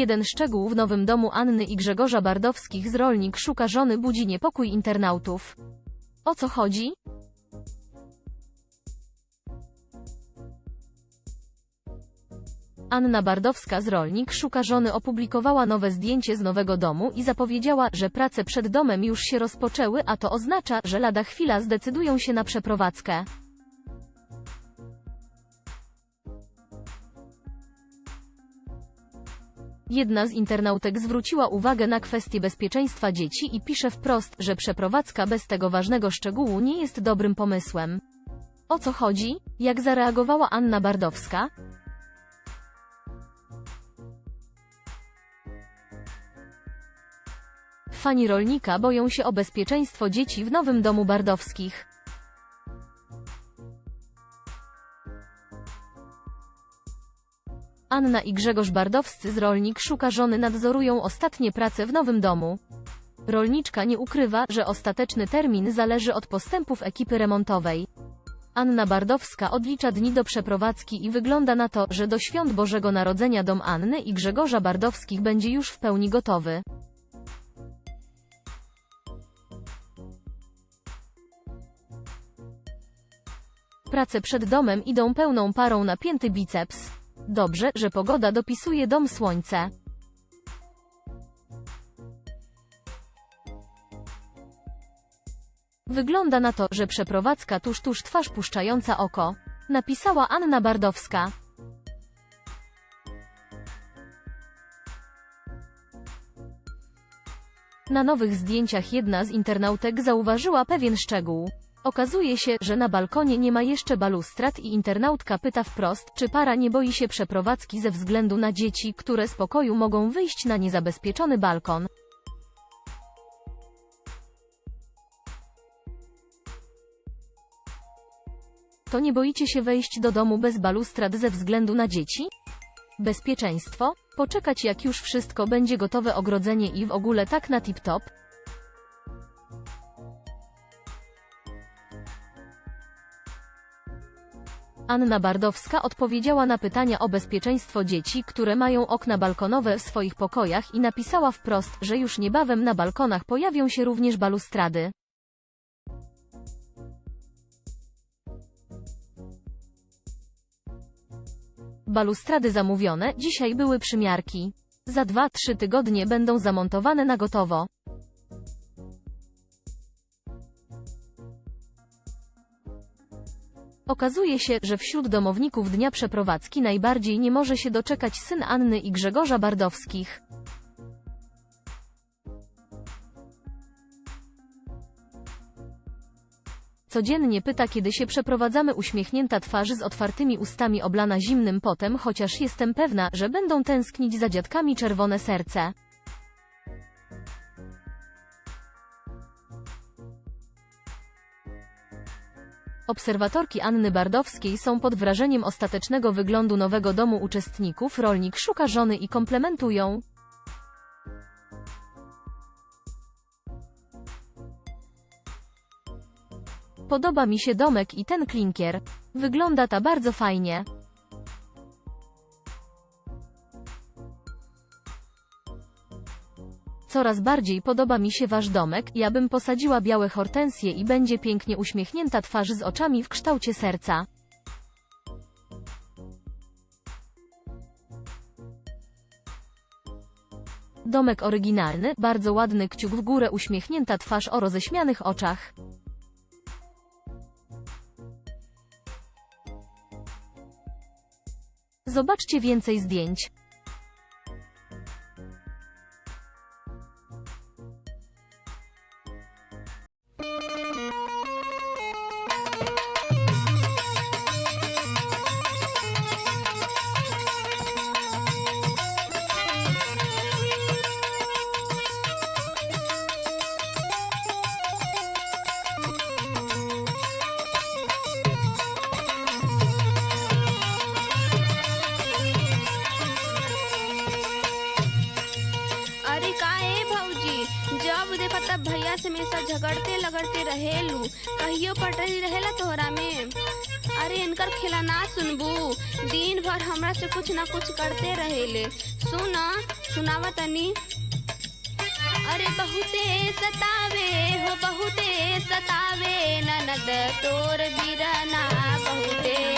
Jeden szczegół w nowym domu Anny i Grzegorza Bardowskich z Rolnik szuka żony budzi niepokój internautów. O co chodzi? Anna Bardowska z Rolnik szuka żony opublikowała nowe zdjęcie z nowego domu i zapowiedziała, że prace przed domem już się rozpoczęły, a to oznacza, że lada chwila zdecydują się na przeprowadzkę. Jedna z internautek zwróciła uwagę na kwestię bezpieczeństwa dzieci i pisze wprost, że przeprowadzka bez tego ważnego szczegółu nie jest dobrym pomysłem. O co chodzi? Jak zareagowała Anna Bardowska? Fani rolnika boją się o bezpieczeństwo dzieci w nowym domu Bardowskich. Anna i Grzegorz Bardowscy z Rolnik szuka żony nadzorują ostatnie prace w nowym domu. Rolniczka nie ukrywa, że ostateczny termin zależy od postępów ekipy remontowej. Anna Bardowska odlicza dni do przeprowadzki i wygląda na to, że do świąt Bożego Narodzenia dom Anny i Grzegorza Bardowskich będzie już w pełni gotowy. Prace przed domem idą pełną parą na pięty biceps. Dobrze, że pogoda dopisuje dom słońce. Wygląda na to, że przeprowadzka tuż tuż twarz puszczająca oko. Napisała Anna Bardowska. Na nowych zdjęciach jedna z internautek zauważyła pewien szczegół. Okazuje się, że na balkonie nie ma jeszcze balustrad i internautka pyta wprost, czy para nie boi się przeprowadzki ze względu na dzieci, które z pokoju mogą wyjść na niezabezpieczony balkon. To nie boicie się wejść do domu bez balustrad ze względu na dzieci? Bezpieczeństwo? Poczekać jak już wszystko będzie gotowe ogrodzenie i w ogóle tak na tip-top? Anna Bardowska odpowiedziała na pytania o bezpieczeństwo dzieci, które mają okna balkonowe w swoich pokojach i napisała wprost, że już niebawem na balkonach pojawią się również balustrady. Balustrady zamówione, dzisiaj były przymiarki. Za 2-3 tygodnie będą zamontowane na gotowo. Okazuje się, że wśród domowników dnia przeprowadzki najbardziej nie może się doczekać syn Anny i Grzegorza Bardowskich. Codziennie pyta kiedy się przeprowadzamy uśmiechnięta twarz z otwartymi ustami oblana zimnym potem chociaż jestem pewna, że będą tęsknić za dziadkami czerwone serce. Obserwatorki Anny Bardowskiej są pod wrażeniem ostatecznego wyglądu nowego domu uczestników. Rolnik szuka żony i komplementują. Podoba mi się domek i ten klinkier. Wygląda ta bardzo fajnie. Coraz bardziej podoba mi się wasz domek, ja bym posadziła białe hortensje i będzie pięknie uśmiechnięta twarz z oczami w kształcie serca. Domek oryginalny, bardzo ładny kciuk w górę uśmiechnięta twarz o roześmianych oczach. Zobaczcie więcej zdjęć. भौजी जब देखा तब भैया से हमेशा झगड़ते लगड़ते रहेलू, कहियो पटरी रहेला तोहरा में? अरे, इनकर खेला ना सुनबू। दिन भर हमरा से कुछ ना कुछ करते रहेले। सुना, सुनावा तनी। अरे, बहुते सतावे हो, बहुते सतावे, ननद, तोर बिरना बहुते